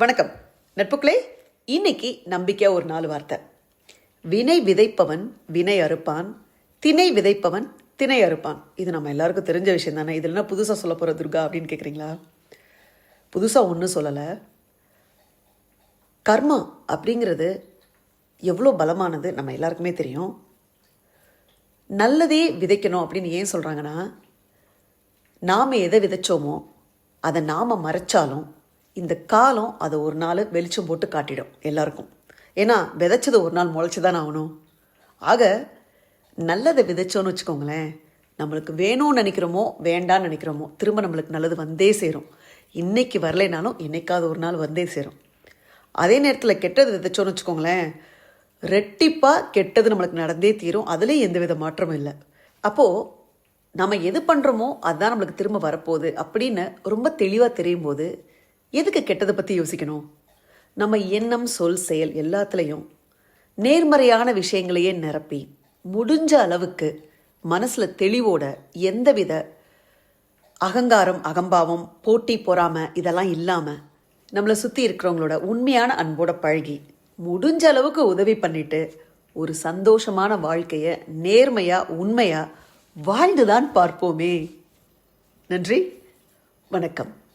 வணக்கம். நட்புக்களே இன்னைக்கு நம்பிக்கையா ஒரு நாலு வார்த்தை. வினை விதைப்பவன் வினை அறுப்பான் திணை விதைப்பவன் திணை அறுப்பான். இது நம்ம எல்லாருக்கும் தெரிஞ்ச விஷயம் தானே. இதில் என்ன புதுசாக சொல்ல போகிற துர்கா அப்படின்னு கேட்குறீங்களா புதுசாக ஒன்றும் சொல்லலை. கர்மா அப்படிங்கிறது எவ்வளோ பலமானது நம்ம எல்லாருக்குமே தெரியும். நல்லதே விதைக்கணும் அப்படின்னு ஏன் சொல்கிறாங்கன்னா நாம் எதை விதைச்சோமோ அதை நாம் மறைச்சாலும் இந்த காலம் அதை ஒரு நாள் வெளிச்சம் போட்டு காட்டிடும் எல்லாருக்கும். ஏன்னா விதைச்சது ஒரு நாள் முளைச்சி தானே ஆகணும். ஆக நல்லதை விதைச்சோன்னு வச்சுக்கோங்களேன் நம்மளுக்கு வேணும்னு நினைக்கிறோமோ வேண்டான்னு நினைக்கிறோமோ திரும்ப நம்மளுக்கு நல்லது வந்தே சேரும். இன்னைக்கு வரலைனாலும் என்னைக்காவது ஒரு நாள் வந்தே சேரும். அதே நேரத்தில் கெட்டது விதைச்சோன்னு வச்சுக்கோங்களேன் ரெட்டிப்பாக கெட்டது நம்மளுக்கு நடந்தே தீரும். அதுலேயும் எந்தவித மாற்றமும் இல்லை. அப்போது நம்ம எது பண்ணுறோமோ அதுதான் நம்மளுக்கு திரும்ப வரப்போகுது அப்படின்னு ரொம்ப தெளிவாக தெரியும் போது எதுக்கு கெட்டதை பற்றி யோசிக்கணும்? நம்ம எண்ணம் சொல் செயல் எல்லாத்துலேயும் நேர்மறையான விஷயங்களையே நிரப்பி முடிஞ்ச அளவுக்கு மனசில் தெளிவோட எந்தவித அகங்காரம் அகம்பாவம் போட்டி பொறாமை இதெல்லாம் இல்லாமல் நம்மளை சுற்றி இருக்கிறவங்களோட உண்மையான அன்போட பழகி முடிஞ்ச அளவுக்கு உதவி பண்ணிட்டு ஒரு சந்தோஷமான வாழ்க்கையை நேர்மையாக உண்மையாக வாழ்ந்துதான் பார்ப்போமே. நன்றி. வணக்கம்.